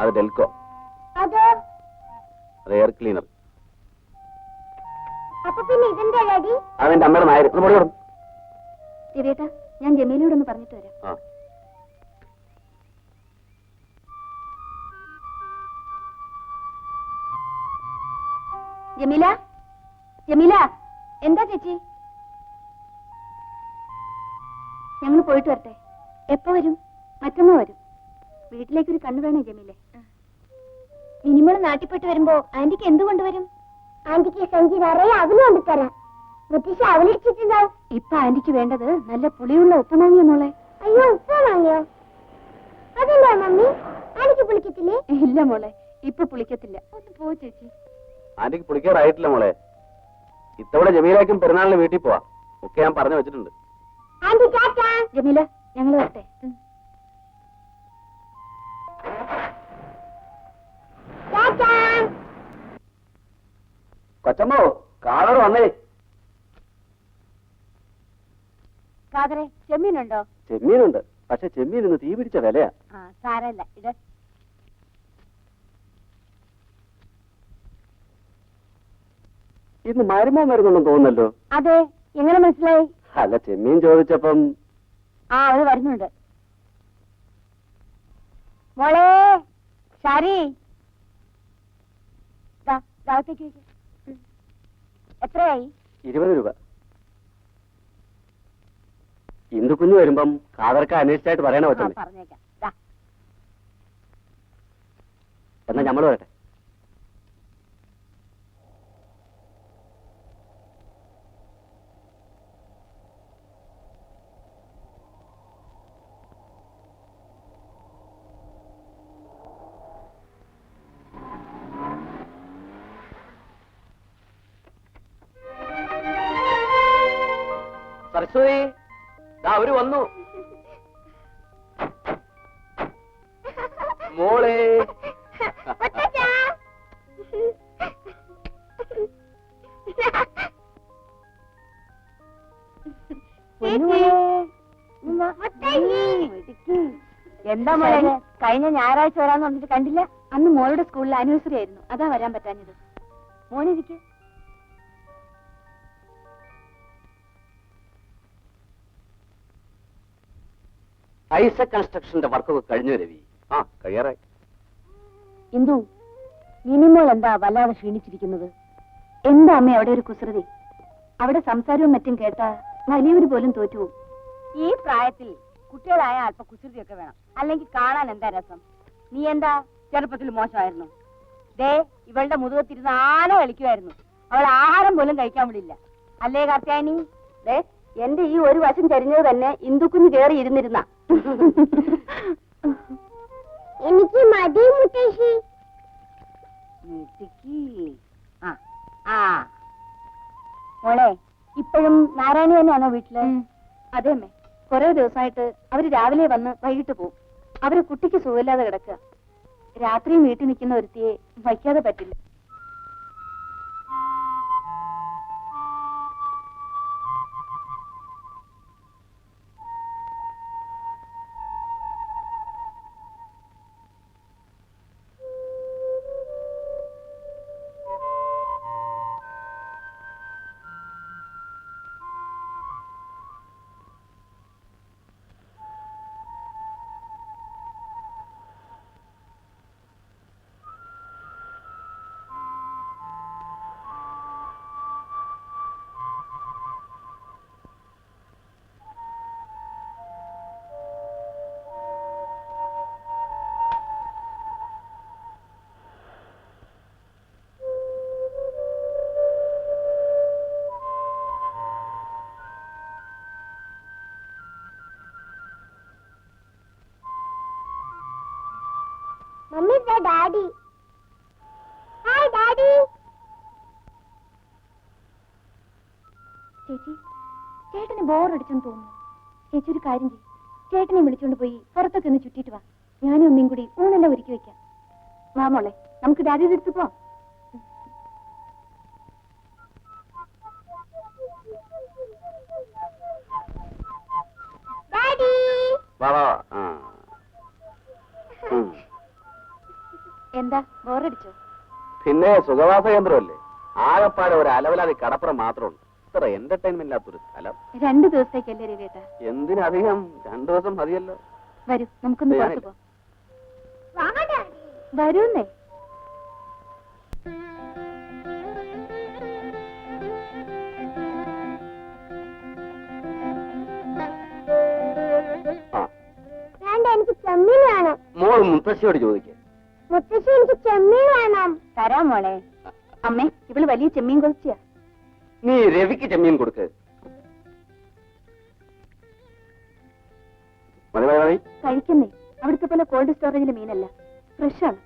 അത് ഡെൽക്കോ അതോ? Air cleaner. അതെന്റെ അമ്മയുടെ കൊടുക്കും രവിയേട്ടാ ഞാൻ ജമീലയോട് ഒന്ന് പറഞ്ഞിട്ട് വരാം. ജമീല? ജമീല എന്താ ചേച്ചി? ഞങ്ങൾ പോയിട്ട് വരട്ടെ. എപ്പോ വരും? മറ്റന്നാ വരും. വീട്ടിലേക്ക് ഒരു കണ്ണു വേണേ ജമീലെ. മിനിമൾ നാട്ടിൽപ്പെട്ട് വരുമ്പോ ആന്റിക്ക് എന്ത് കൊണ്ടുവരും? ആന്റിക്ക് സഞ്ചി നിറയെ അവൽ കൊണ്ടുതരാം മുത്തശ്ശി അവലിച്ചിട്ടുണ്ടാവും ഇപ്പൊ ആന്റിക്ക് വേണ്ടത് നല്ല പുളിയുള്ള ഉപ്പുമാങ്ങിയ മോളെ. അയ്യോ ഉപ്പ വാങ്ങിയോ അതെന്താ മമ്മി? ആന്റിക്ക് പുളിക്കത്തില്ലേ? ഇല്ല മോളെ ഇപ്പൊ പുളിക്കത്തില്ല. ഒന്ന് പോ ചേച്ചി. ആന്റിക്ക് പുളിക്കാറായിട്ടില്ല മോളെ. ഇത്തവണ ജമീലാക്കും പെരുന്നാളിന് വീട്ടിൽ പോവാ. ഒക്കെ ഞാൻ പറഞ്ഞു വെച്ചിട്ടുണ്ട്. ആന്റി ടാറ്റാ. ജമീല ഞങ്ങൾ വരട്ടെ. കൊച്ചമ്മോ കാളർ വന്നേ. കാതറെ ചെമ്മീനുണ്ടോ? ചെമ്മീനുണ്ട്. പക്ഷെ ചെമ്മീൻ ഇന്ന് തീ പിടിച്ച വിലയാ. ആ സാരല്ല ഇത് ഇന്ന് മരുമോ മരുന്നുണ്ടെന്ന് തോന്നുന്നല്ലോ. അതെ എങ്ങനെ മനസ്സിലായി? അല്ല ചെമ്മീൻ ചോദിച്ചപ്പം ആ അവർ വരുന്നുണ്ട്. മോളെ ശരി ദാ, ദാഹത്തേക്ക് വെക്ക്. എത്രയായി? ഇരുപത് രൂപ. ഇന്ദു കുഞ്ഞു വരുമ്പം കാതർക്ക അന്വേഷിച്ചായിട്ട് പറയണ പറഞ്ഞേക്കാം. ദാ. എന്നാ ഞമ്മൾ വരട്ടെ. ദാ അവർ വന്നു. മോളെ. എന്താ മോളെ? കഴിഞ്ഞ ഞായറാഴ്ച വരാന്ന് പറഞ്ഞിട്ട് കണ്ടില്ല? അന്ന് മോളുടെ സ്കൂളിൽ ആനിവേഴ്സറി ആയിരുന്നു. അതാ വരാൻ പറ്റാഞ്ഞത്. മോനിരിക്കെ. ഐസക് കൺസ്ട്രക്ഷന്റെ വർക്കൊക്കെ കഴിഞ്ഞു രവി. ആ കഴിയാറായി. ഇന്ദു മിനിമോൾ എന്താ വല്ലാതെ ക്ഷീണിച്ചിരിക്കുന്നത്? എന്താ അമ്മ അവിടെ ഒരു കുസൃതി? അവിടെ സംസാരവും മറ്റും കേട്ടാ വലിയവര് പോലും തോറ്റുപോകും ഈ പ്രായത്തിൽ കുട്ടികളായ അല്പ കുസൃതിയൊക്കെ വേണം. അല്ലെങ്കിൽ കാണാൻ എന്താ രസം? നീ എന്താ? ചെറുപ്പത്തിൽ മോശമായിരുന്നു. ദേ ഇവളുടെ മുതുകത്തിരുന്ന് ആന കളിക്കുമായിരുന്നു അവൾ ആഹാരം പോലും കഴിക്കാൻ വിടില്ല. അല്ലേ കാർത്യായനി? ദേ എന്റെ ഈ ഒരു വശം ചരിഞ്ഞത് തന്നെ ഇന്ദുക്കുഞ്ഞ് കയറി ഇരുന്നിരുന്ന. എനിക്ക് മതി മുത്തശ്ശി. ആ ആ. മോളെ ഇപ്പോഴും നാരായണി തന്നെയാണോ വീട്ടിൽ? അതെ അമ്മേ. കുറെ ദിവസമായിട്ട് അവർ രാവിലെ വന്ന് വൈകിട്ട് പോവും. അവർ കുട്ടിക്ക് സുഖമില്ലാതെ കിടക്കുക. രാത്രിയും വീട്ടിൽ നിൽക്കുന്ന ഒരുത്തിയെ വയ്ക്കാതെ പറ്റില്ല. ഡാഡി. Hi daddy. ചേച്ചി ചേട്ടന് ബോറടിച്ചെന്ന് തോന്നുന്നു. ചേച്ചി ഒരു കാര്യം ചെയ്യും. ചേട്ടനെ വിളിച്ചോണ്ട് പോയി പുറത്തൊക്കെ ഒന്ന് ചുറ്റിട്ട് വാ. ഞാനും അമ്മയും കൂടി ഊണെല്ലാം ഒരുക്കി വെക്കാം. വാ മോളെ നമുക്ക് ഡാഡിയുടെ അടുത്ത് പോവാം. ഡാഡി. വാ വാ വാ. ആ എന്താ ബോറടിച്ചോ പിന്നെ സുഖവാസ കേന്ദ്രമല്ലേ? ആകപ്പാടെ ഒരു അലവലാതി കടപ്പുറം മാത്രമുണ്ട്. ഇത്ര എന്റർടൈൻമെന്റ് ഇല്ലാത്തൊരു സ്ഥലം. രണ്ടു ദിവസത്തേക്കല്ലേ രവിയേട്ട? എന്തിനധികം? രണ്ടു ദിവസം മതിയല്ലോ. വരൂ നമുക്കൊന്ന് പുറത്തു. പോവാം. വരൂന്നേ. എനിക്ക് ചെമ്മീൻ വേണം. മോൾ മുത്തശ്ശിയോട് ചോദിക്കേ. മുത്തശ്ശി എനിക്ക് ചെമ്മീൻ വേണം. തരാം മോളെ. അമ്മേ ഇവൾ വലിയ ചെമ്മീൻ കൊതിച്ചിയാ നീ രവിക്ക് ചെമ്മീൻ കൊടുക്ക്. മതി മതി മതി. കഴിക്കുന്നേ. അവിടുത്തെ പോലെ കോൾഡ് സ്റ്റോറേജിലെ മീനല്ല. ഫ്രഷാണ്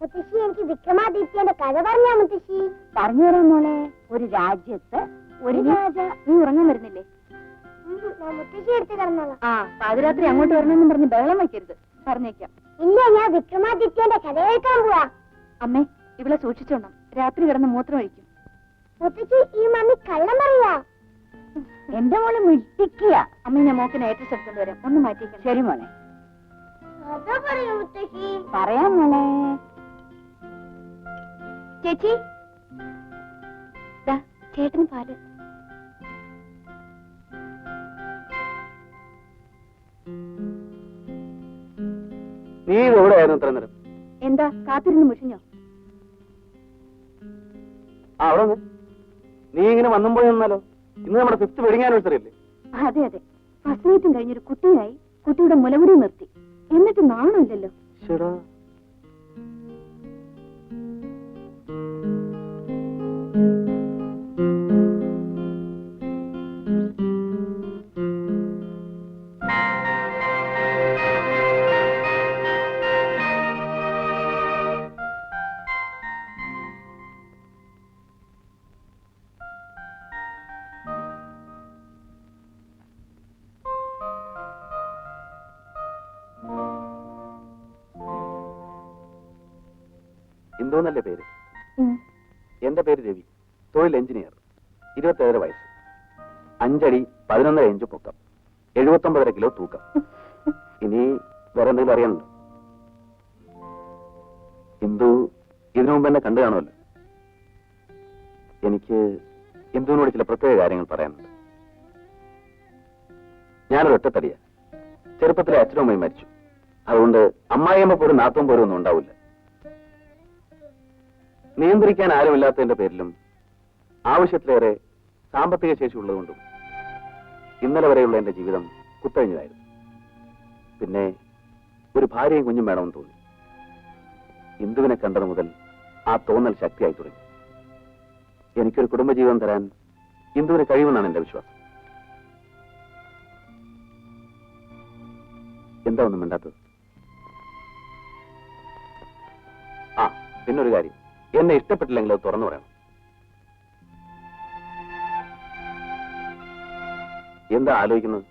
മുത്തശ്ശി എനിക്ക് വിക്രമാദിത്യന്റെ കഥ പറഞ്ഞാ മുത്തശ്ശി. പറഞ്ഞു തരാം മോളെ. ഒരു രാജ്യത്ത് ഒരു രാജ നീ ഉറങ്ങാൻ വരുന്നില്ലേ? ആ പാതിരാത്രി അങ്ങോട്ട് വരണമെന്നും പറഞ്ഞ് ബഹളം വയ്ക്കരുത്. പറഞ്ഞേക്കാം. ഇല്ല ഞാൻ വിക്രമാദിത്യന്റെ കഥ കേൾക്കാൻ പോവാ. അമ്മേ ഇവിടെ സൂക്ഷിച്ചോണം. രാത്രി കിടന്ന് മൂത്രം ഒഴിക്കും. ഈ മമ്മി കള്ളം പറയാ. എന്റെ മോളെ മിട്ടിക്കുക അമ്മ ഞാൻ മോക്കിനെ ഏറ്റവും എടുത്തോണ്ട് വരാം. ഒന്ന് മാറ്റിക്കാം ശരി മോനെ. പറയൂ മോളെ. ചേച്ചി. ചേട്ടന് പാൽ. നീ എവിടെയായിരുന്നു ഇത്ര നേരം? എന്താ കാത്തിരുന്ന് മുഷിഞ്ഞോ? ആ അവിടെ നീ ഇങ്ങനെ വന്നും പോയി നിന്നാലോ? ഇന്ന് നമ്മുടെ ഫിഫ്ത് വെഡിങ് ആനിവേഴ്സറി അല്ലേ? അതെ അതെ. ഫസ്റ്റ് നൈറ്റും കഴിഞ്ഞൊരു കുട്ടിയായി കുട്ടിയുടെ മുലകുടി നിർത്തി. എന്നിട്ട് നാണമില്ലല്ലോ ശടാ. എന്തോന്നല്ലേ പേര്? എന്റെ പേര് രവി. തൊഴിൽ എഞ്ചിനീയർ. ഇരുപത്തേഴര വയസ്സ്. അഞ്ചടി പതിനൊന്നര ഇഞ്ച് പൊക്കം. എഴുപത്തൊമ്പതര കിലോ തൂക്കം. ഇനി വേറെ എന്തെങ്കിലും അറിയാനുണ്ടോ? ഇന്ദു ഇതിനു മുമ്പ് എന്നെ കണ്ടു കാണുമല്ലോ. എനിക്ക് ഇന്ദുവിനോട് ചില പ്രത്യേക കാര്യങ്ങൾ പറയാനുണ്ട്. ഞാനൊരു ഒറ്റത്തടിയ. ചെറുപ്പത്തിലെ അച്ഛനും അമ്മയും മരിച്ചു. അതുകൊണ്ട് അമ്മായിയമ്മ പോലും നാത്തും പോലും ഒന്നും ഉണ്ടാവില്ല. നിയന്ത്രിക്കാൻ ആരുമില്ലാത്തതിന്റെ പേരിലും ആവശ്യത്തിലേറെ സാമ്പത്തിക ശേഷി ഉള്ളതുകൊണ്ടും ഇന്നലെ വരെയുള്ള എന്റെ ജീവിതം കുത്തഴിഞ്ഞതായിരുന്നു. പിന്നെ ഒരു ഭാര്യയും കുഞ്ഞും വേണമെന്ന് തോന്നി. ഇന്ദുവിനെ കണ്ടത് മുതൽ ആ തോന്നൽ ശക്തിയായി തുടങ്ങി. എനിക്കൊരു കുടുംബജീവിതം തരാൻ ഇന്ദുവിന് കഴിയുമെന്നാണ് എന്റെ വിശ്വാസം. എന്താ ഒന്നും മിണ്ടാത്തത്? ആ പിന്നൊരു കാര്യം. എന്നെ ഇഷ്ടപ്പെട്ടില്ലെങ്കിൽ അത് തുറന്നു പറയണം. എന്താ ആലോചിക്കുന്നത്?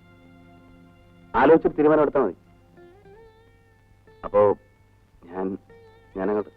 ആലോചിച്ചിട്ട് തീരുമാനം എടുത്താൽ മതി. അപ്പോ ഞാൻ ഞാനങ്ങോട്ട്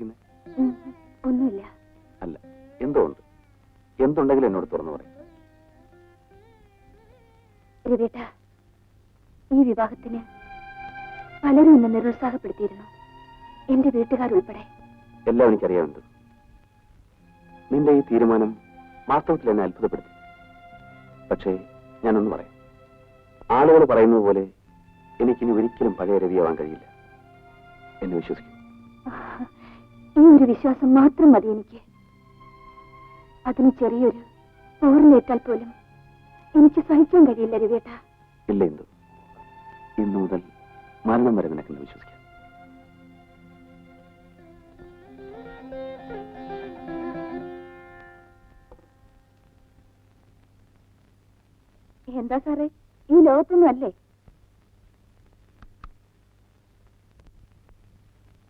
വിവാഹത്തിന് പലരും എന്നെ നിരുത്സാഹപ്പെടുത്തിയിരുന്നു. എന്റെ വീട്ടുകാരുൾപ്പെടെ. എല്ലാം എനിക്കറിയാമുണ്ട് നിന്റെ ഈ തീരുമാനം വാസ്തവത്തിൽ എന്നെ അത്ഭുതപ്പെടുത്തി. പക്ഷേ ഞാനൊന്ന് പറയാം. ആളുകൾ പറയുന്നത് പോലെ എനിക്കിനി ഒരിക്കലും പഴയ രവിയാവാൻ കഴിയില്ല. എന്നെ വിശ്വസിക്കും. ഈ ഒരു വിശ്വാസം മാത്രം മതി എനിക്ക്. അതിന് ചെറിയൊരു ഓർമ്മയേറ്റാൽ പോലും എനിക്ക് സഹിക്കാൻ കഴിയില്ല രവിയേട്ട. ഇല്ല എന്തു ഇന്നു മുതൽ മരണം വരെ നിനക്കെന്ന് വിശ്വസിക്കാം. എന്താ സാറേ? ഈ ലോകത്തൊന്നും അല്ലേ?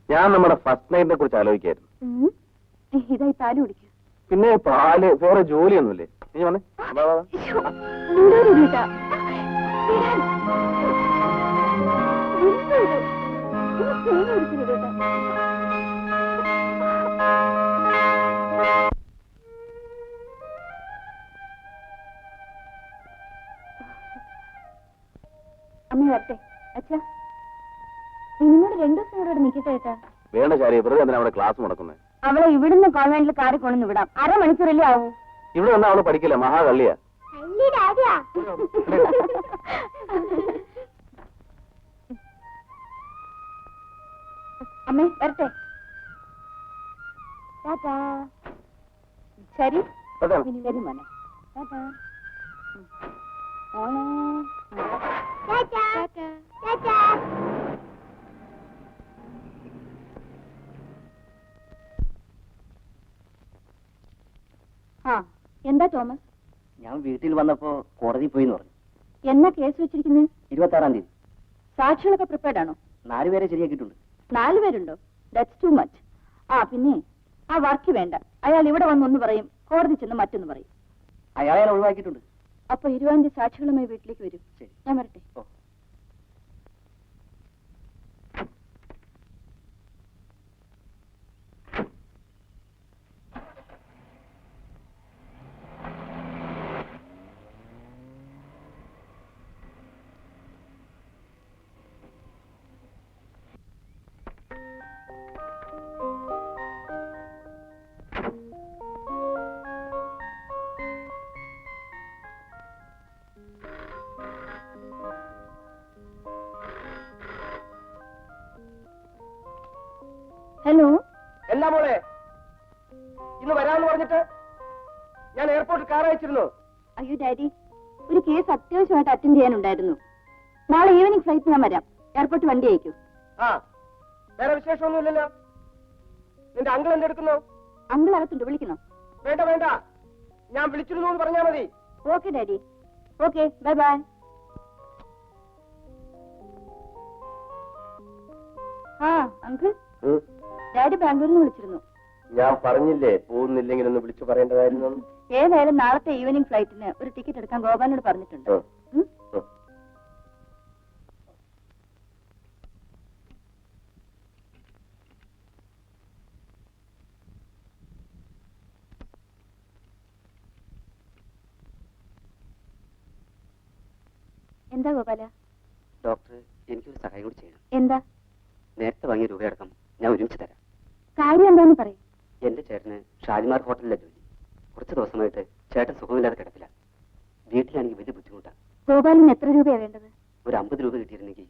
ഞാൻ നമ്മുടെ ഫസ്റ്റ് നൈറ്റിനെ കുറിച്ച് ആലോചിക്കായിരുന്നു. ഇതായി പാൽ കുടിക്കൂ. പിന്നെ പാൽ വേറെ ജോലിയൊന്നുമില്ലേ? നീ വന്നേ. വാ, വാ, വാ. അമ്മ വരട്ടെ. അച്ഛാ ഇനിമോട് രണ്ടു ദിവസം കൂടെ ഇവിടെ നിൽക്കട്ടെ ഏട്ടാ. വേണ്ട ശാരി വെറുതെ എന്തിനാ അവിടെ ക്ലാസ് മുടക്കുന്നത് അവളെ ഇവിടുന്ന് കോൺവെന്റിൽ കാറി കൊണ്ടു വിടാം. അരമണിക്കൂറല്ലേ ആവൂ. ഇവിടെ വന്നാൽ അവൾ പഠിക്കില്ല മഹാകള്ളിയാ. അമ്മേ വരട്ടെ. ടാറ്റാ. ശരി? ശരി മോനെ. ടാറ്റാ. മോനെ. ടാറ്റാ. ടാറ്റാ. ആ എന്താ തോമസ്? ഞാൻ വീട്ടിൽ വന്നപ്പോ കോടതി പോയി എന്ന് പറഞ്ഞു. എന്നാ കേസ് വെച്ചിരിക്കുന്നത് ഇരുപത്തി ആറാം തീയതി. സാക്ഷികളൊക്കെ പ്രിപ്പയർഡ് ആണോ? നാലുപേരെ ശരിയാക്കിയിട്ടുണ്ട്. നാല് പേരുണ്ടോ? ദാറ്റ്സ് ടു മച്ച് ആ പിന്നെ ആ വർക്ക് വേണ്ട. അയാൾ ഇവിടെ വന്ന് ഒന്ന് പറയും കോടതി ചെന്ന് മറ്റൊന്ന് പറയും. അയാളെ ഒഴിവാക്കിയിട്ടുണ്ട്. അപ്പൊ ഇരുപതാം സാക്ഷികളുമായി വീട്ടിലേക്ക് വരും. ഞാൻ വരട്ടെ? ഹലോ? എന്താ മോളെ? ഇന്ന് വരാമെന്ന് പറഞ്ഞിട്ട് ഞാൻ എയർപോർട്ടിൽ കാർ അയച്ചിരുന്നു. അയ്യോ ഡാഡി. ഒരു കേസ് അത്യാവശ്യമായിട്ട് അറ്റൻഡ് ചെയ്യാനുണ്ടായിരുന്നു. നാളെ ഈവനിങ് ഫ്ലൈറ്റ് ഞാൻ വരാം. എയർപോർട്ട് വണ്ടി അയക്കൂ. ആ വേറെ വിശേഷമൊന്നുമില്ലല്ലോ. നിന്റെ അങ്കിൾ എന്തെടുക്കുന്നു അങ്കിൾ അകത്തുണ്ട് വിളിക്കണം? വേണ്ട വേണ്ട. ഞാൻ വിളിച്ചിരുന്നു എന്ന് പറഞ്ഞാൽ മതി. Okay daddy. Okay bye bye ആ അങ്കിൾ ഡാഡി ബാംഗ്ലൂരിൽ നിന്ന് വിളിച്ചിരുന്നു. ഞാൻ പറഞ്ഞില്ലേ പോകുന്നില്ലെങ്കിൽ ഒന്ന് വിളിച്ചു പറയേണ്ടതായിരുന്നു. ഏതായാലും നാളത്തെ ഈവനിങ് ഫ്ലൈറ്റിന് ഒരു ടിക്കറ്റ് എടുക്കാൻ ഗോപാലിനോട് പറഞ്ഞിട്ടുണ്ട്. എന്താ ഗോപാല? ഡോക്ടർ എനിക്കൊരു സഹായം കൂടി ചെയ്യണം. എന്താ? നേരത്തെ വാങ്ങിയ രൂപയടക്കം ഞാൻ ഒരുമിച്ച് തരാം. കാര്യം എന്താന്ന് പറയും. എന്റെ ചേട്ടന് ഷാജിമാർ ഹോട്ടലിലെ ജോലി. കുറച്ച് ദിവസമായിട്ട് ചേട്ടൻ സുഖമില്ലാതെ കിടപ്പില്ല വീട്ടിലാണെങ്കിൽ വലിയ ബുദ്ധിമുട്ടാണ് ഗോപാലിന് എത്ര രൂപയാ വേണ്ടത്? ഒരു അമ്പത് രൂപ കിട്ടിയിരുന്നെങ്കിൽ.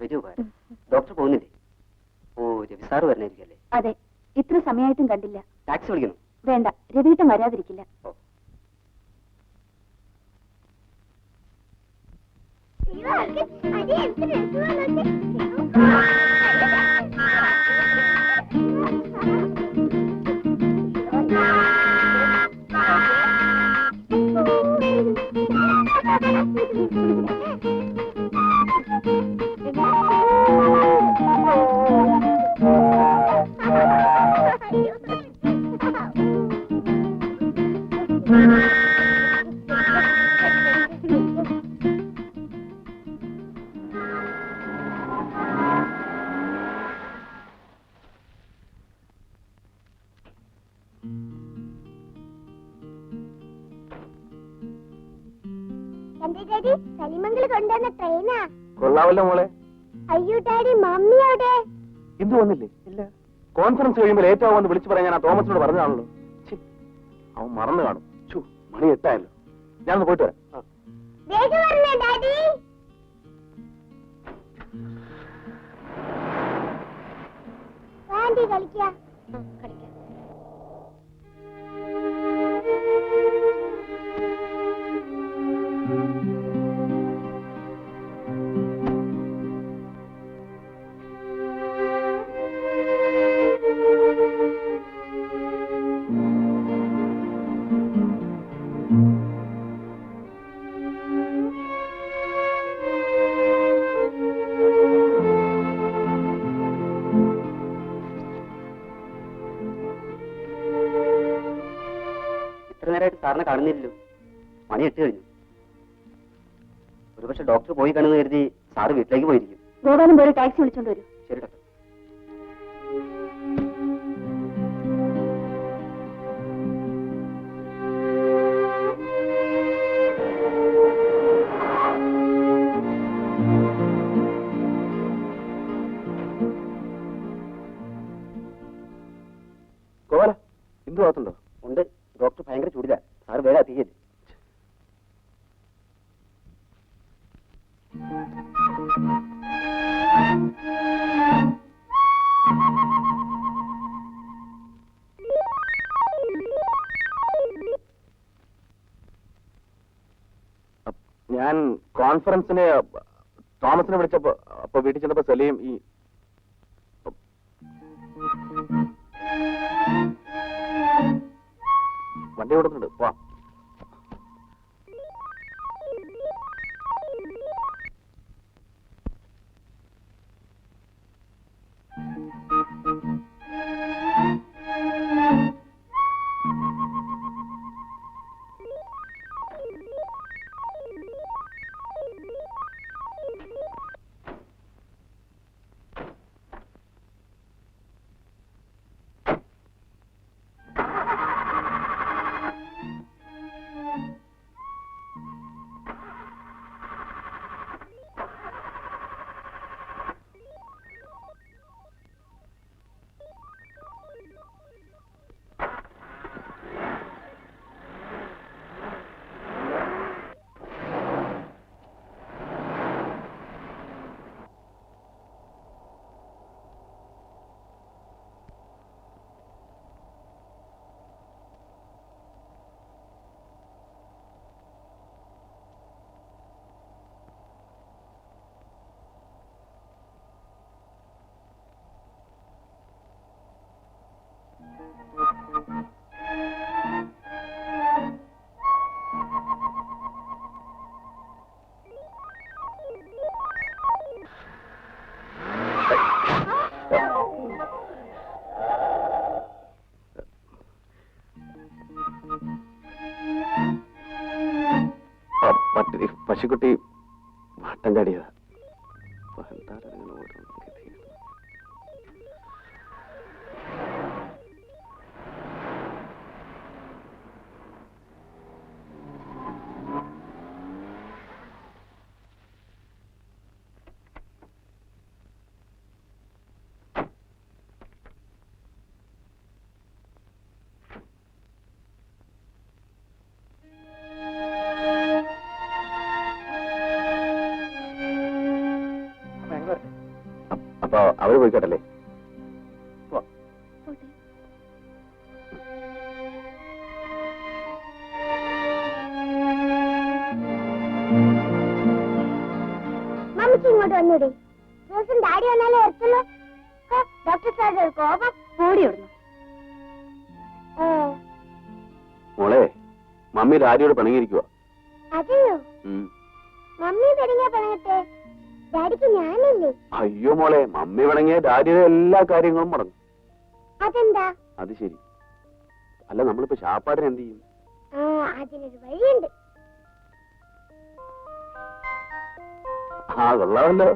വലിയ ഉപകാരം. ഡോക്ടർ പോകുന്നില്ലേ? ഓ രവി സാറ് അതെ ഇത്ര സമയമായിട്ടും കണ്ടില്ല. ടാക്സി വിളിക്കണം? വേണ്ട രവീട്ടം വരാതിരിക്കില്ല. ഓ. അയ്യോ അതിന് എന്ത് രസമാണൊക്കെ കൊള്ളാവല്ലോ മോളെ. അയ്യോ ഡാഡി മമ്മി അവിടെ? എന്തു വന്നില്ലേ? ഇല്ല. കോൺഫറൻസ് കഴിയുമ്പോൾ ലേറ്റ് ആവുമെന്ന് വിളിച്ചു പറയാൻ ഞാൻ ആ തോമസിനോട് പറഞ്ഞതാണല്ലോ. അവൻ മറന്നു കാണും. മണി എട്ടായല്ലോ. ഞാനൊന്ന് പോയിട്ട് വരാം. കളിക്കാം. സാറിനെ കാണുന്നില്ലല്ലോ മണി എട്ട് കഴിഞ്ഞു. ഒരുപക്ഷെ ഡോക്ടർ പോയി കാണുന്ന കരുതി സാറ് വീട്ടിലേക്ക് പോയിരിക്കും. ടാക്സി വിളിച്ചോണ്ട് വരൂ. ഞാൻ കോൺഫറൻസിന് തോമസിനെ വിളിച്ചപ്പോ അപ്പൊ വീട്ടിൽ ചെന്നപ്പോ സലീം ഈ വണ്ടി കൊടുക്കുന്നുണ്ട് പോ മറ്റൊരു പശുക്കുട്ടി വട്ടം ചാടിയതാ. അപ്പൊ അവർ പോയിക്കോട്ടല്ലേ? പോ. പോട്ടെ. മമ്മിക്ക് ഇങ്ങോട്ട് വന്നൂടെ. ദിവസം ഡാഡി വന്നാലേ ഡോക്ടർ സാറിന്റെ ഒരു കോപം. മോളെ മമ്മി ഡാഡിയോട് പിണങ്ങിയിരിക്കുക അതെയോ? മമ്മി പിണങ്ങിയ പിണങ്ങട്ടെ? ഡാഡിക്ക് ഞാനല്ലേ? അയ്യോ മോളെ മമ്മി പിണങ്ങിയ ഡാഡിയുടെ എല്ലാ കാര്യങ്ങളും മുടങ്ങും അതെന്താ? അത് ശരി. അല്ല നമ്മളിപ്പോ ഷാപ്പാടിന് എന്ത് ചെയ്യും? ആ അതിനൊരു വഴിയുണ്ട്. ആ കൊള്ളാമല്ലോ.